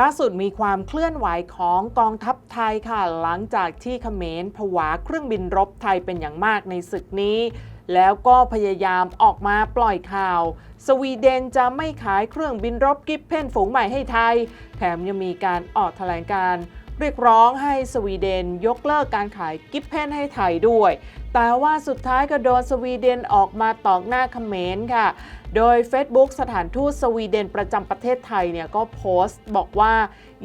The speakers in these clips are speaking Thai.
ล่าสุดมีความเคลื่อนไหวของกองทัพไทยค่ะ หลังจากที่เขมรผวาเครื่องบินรบไทยเป็นอย่างมากในศึกนี้ แล้วก็พยายามออกมาปล่อยข่าว สวีเดนจะไม่ขายเครื่องบินรบกิฟเพนฝูงใหม่ให้ไทย แถมยังมีการออกแถลงการ เรียกร้องให้สวีเดนยกเลิกการขายกิฟเพนให้ไทยด้วย แต่ว่าสุดท้ายก็โดนสวีเดนออกมาตอกหน้าเขมรค่ะ โดย Facebook สถานทูตสวีเดนประจำประเทศไทยเนี่ยก็โพสต์บอกว่า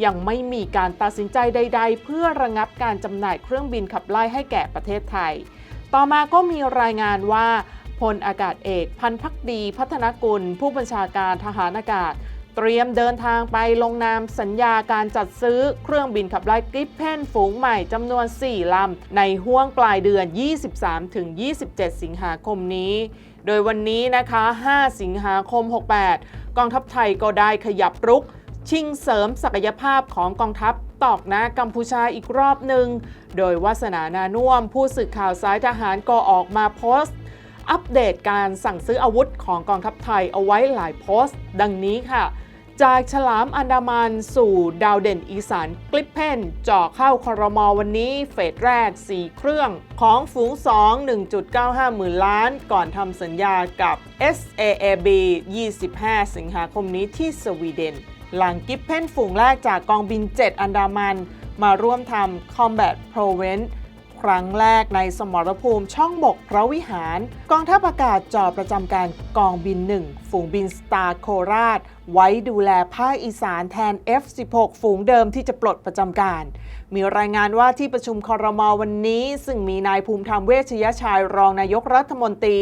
ยังไม่มีการตัดสินใจใด ๆ เพื่อระงับการจำหน่ายเครื่องบินขับไล่ให้แก่ประเทศไทย ต่อมาก็มีรายงานว่าพลอากาศเอก พันพักดี พัฒนกุล ผู้บัญชาการทหารอากาศ เตรียมเดินทางไปลงนามสัญญาการจัดซื้อเครื่องบินขับไล่กริปเพนฝูงใหม่จำนวน 4 ลำ ในห้วงปลายเดือน 23-27 สิงหาคมนี้ โดยวันนี้นะคะ 5 สิงหาคม 68 กองทัพไทยก็ได้ขยับรุก ชิงเสริมศักยภาพของกองทัพตอกหน้ากัมพูชาอีกรอบหนึ่ง โดยวาสนานานุ่มผู้สื่อข่าวสายทหารก็ออกมาโพสต์ อัปเดตการสั่งซื้ออาวุธของกองทัพไทยเอาไว้หลายโพสต์ ดังนี้ค่ะ จากฉลามอันดามันสู่ดาวเด่นอีสานกลิปเพนจ่อเข้าคอรมอวันนี้เฟสแรก 4 เครื่องของฝูง 2 1.95 หมื่นล้าน ก่อนทำสัญญากับ SAAB 25 สิงหาคมนี้ที่สวีเดน หลังกิฟเพนฝูงแรกจากกองบิน 7 อันดามัน มาร่วมทำ Combat Provence ครั้งแรกในสมรภูมิช่องบกพระวิหาร กองทัพอากาศจอประจำการกองบิน 1 ฝูงบินสตาร์โคราช ไว้ดูแลภาคอีสานแทน F16 ฝูงเดิมที่จะปลดประจำการ มีรายงานว่าที่ประชุมคอรมอวันนี้ ซึ่งมีนายภูมิธรรมเวชยชัยรองนายกรัฐมนตรี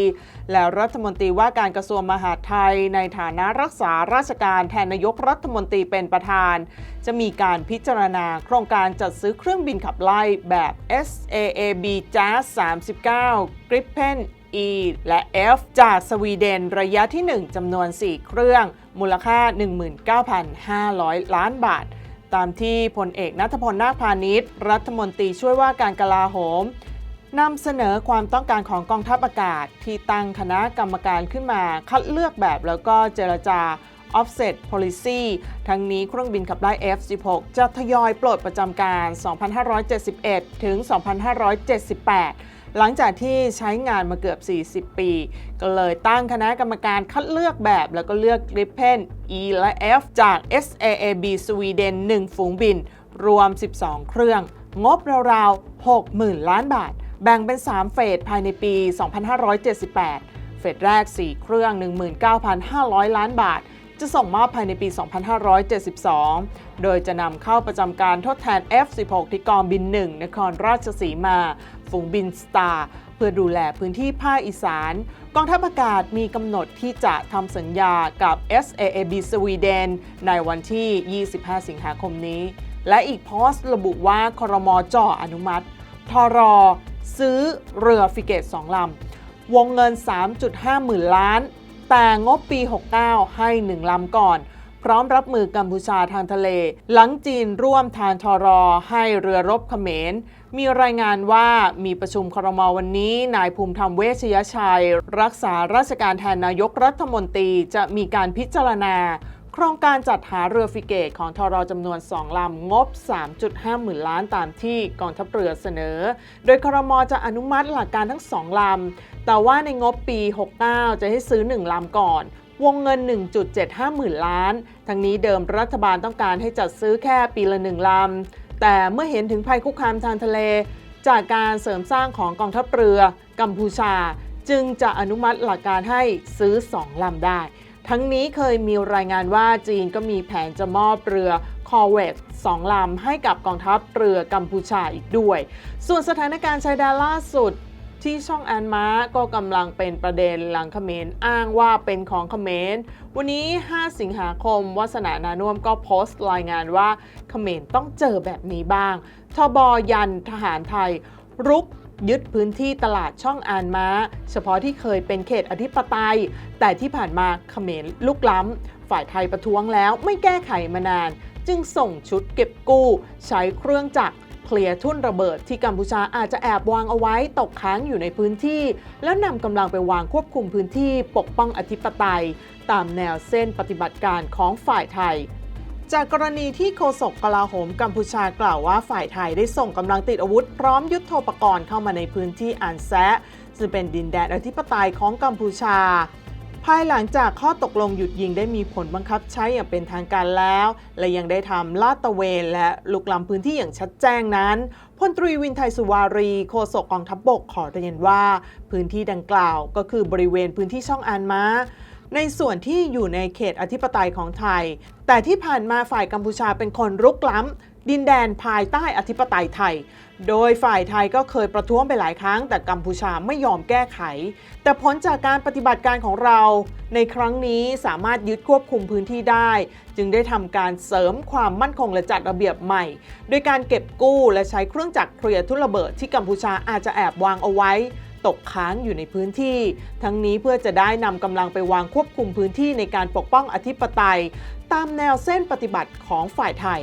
และรัฐมนตรีว่าการกระทรวงมหาดไทย ในฐานะรักษาราชการแทนนายกรัฐมนตรีเป็นประธาน จะมีการพิจารณาโครงการจัดซื้อเครื่องบินขับไล่แบบ SAAB JAS 39 Gripen E และ F จากสวีเดนระยะที่ 1จำนวน 4 เครื่อง มูลค่า 19,500 ล้านบาท ตามที่พลเอกนัทพลนาคพาณิชย์ รัฐมนตรีช่วยว่าการกลาโหมนำเสนอความต้องการของกองทัพอากาศ ที่ตั้งคณะกรรมการขึ้นมา คัดเลือกแบบแล้วก็เจรจา offset policy ทั้งนี้เครื่องบินขับไล่ F16 จะทยอยปลดประจำการ 2,571 ถึง 2,578 หลังจากที่ใช้งานมาเกือบ 40 ปี ก็เลยตั้งคณะกรรมการคัดเลือกแบบ แล้วก็เลือก Gripen E และ F จาก SAAB สวีเดน1ฝูงบิน รวม 12 เครื่อง งบราวๆ 60,000 ล้านบาท แบ่งเป็น 3 เฟสภายในปี 2578 เฟสแรก 4 เครื่อง 19,500 ล้านบาท จะส่งมอบภายในปี 2572 โดยจะนำเข้าประจำการทดแทน F16 ที่กองบิน 1 นครราชสีมา ฝูงบินสตาร์เพื่อดูแลพื้นที่ภาคอีสาน กองทัพอากาศมีกำหนดที่จะทำสัญญากับ SAAB สวีเดนในวันที่ 25 สิงหาคมนี้ และอีกโพสต์ระบุว่าครมจ่ออนุมัติ ทรอซื้อเรือฟิเกต 2 ลำวงเงิน 3.5 หมื่นล้าน แต่งบปี 69 ให้ 1 ลำก่อน พร้อมรับมือกัมพูชาทางทะเล หลังจีนร่วมทานทรอให้เรือรบเขมร มีรายงานว่ามีประชุมครมวันนี้ นายภูมิธรรมเวชยชัย รักษาราชการแทนนายกรัฐมนตรีจะมีการพิจารณา ครงการจัดหาเรือฟิเกตของทรจำนวน 2 ลำ งบ 3.5 หมื่นล้านตามที่กองทัพเรือเสนอ โดยครมจะอนุมัติหลักการทั้ง 2 ลำ แต่ว่าในงบปี 69 จะให้ซื้อ 1 ลำก่อน วงเงิน 1.75 หมื่นล้าน ทั้งนี้เดิมรัฐบาลต้องการให้จัดซื้อแค่ปีละ 1 ลำ แต่เมื่อเห็นถึงภัยคุกคามทางทะเล จากการเสริมสร้างของกองทัพเรือ กัมพูชา จึงจะอนุมัติหลักการให้ซื้อ 2 ลำได้ ทั้งนี้เคยมีรายงานว่าจีนก็มีแผนจะมอบเรือคอร์เวต2ลำให้กับกองทัพเรือกัมพูชาอีกด้วย ส่วนสถานการณ์ชายแดนล่าสุดที่ช่องอันม้าก็กำลังเป็นประเด็นหลังเขมรอ้างว่าเป็นของเขมร วันนี้ 5 สิงหาคม วัสนานานุ่มก็โพสต์รายงานว่าเขมรต้องเจอแบบนี้บ้าง ทบยันทหารไทย รุก ยึดพื้นที่ตลาดช่องอานม้า เฉพาะที่เคยเป็นเขตอธิปไตย แต่ที่ผ่านมาเขมรลุกล้ำ ฝ่ายไทยประท้วงแล้วไม่แก้ไขมานาน จึงส่งชุดเก็บกู้ ใช้เครื่องจักรเคลียร์ทุ่นระเบิดที่กัมพูชาอาจจะแอบวางเอาไว้ตกค้างอยู่ในพื้นที่ แล้วนำกำลังไปวางควบคุมพื้นที่ปกป้องอธิปไตย ตามแนวเส้นปฏิบัติการของฝ่ายไทย จากกรณีที่โฆษกกลาโหมกัมพูชากล่าวว่าฝ่ายไทยได้ส่งกำลังติดอาวุธพร้อมยุทโธปกรณ์เข้ามาในพื้นที่อันแซะซึ่งเป็นดินแดนอธิปไตยของกัมพูชา ภายหลังจากข้อตกลงหยุดยิงได้มีผลบังคับใช้อย่างเป็นทางการแล้ว และยังได้ทำลาดตะเวนและลุกล้ำพื้นที่อย่างชัดแจ้งนั้นพลตรีวินไทยสุวารีโฆษกกองทัพบบกขอเรียนว่า พื้นที่ดังกล่าวก็คือบริเวณพื้นที่ช่องอานม้า ในส่วนที่อยู่ในเขตอธิปไตยของไทย แต่ที่ผ่านมาฝ่ายกัมพูชาเป็นคนรุกล้ำ ดินแดนภายใต้อธิปไตยไทย โดยฝ่ายไทยก็เคยประท้วงไปหลายครั้ง แต่กัมพูชาไม่ยอมแก้ไข แต่ผลจากการปฏิบัติการของเรา ในครั้งนี้สามารถยึดควบคุมพื้นที่ได้ จึงได้ทำการเสริมความมั่นคงและจัดระเบียบใหม่ โดยการเก็บกู้และใช้เครื่องจักรเคลียร์ทุนระเบิดที่กัมพูชาอาจจะแอบวางเอาไว้ ตกค้างอยู่ในพื้นที่ ทั้งนี้เพื่อจะได้นำกำลังไปวางควบคุมพื้นที่ในการปกป้องอธิปไตย ตามแนวเส้นปฏิบัติของฝ่ายไทย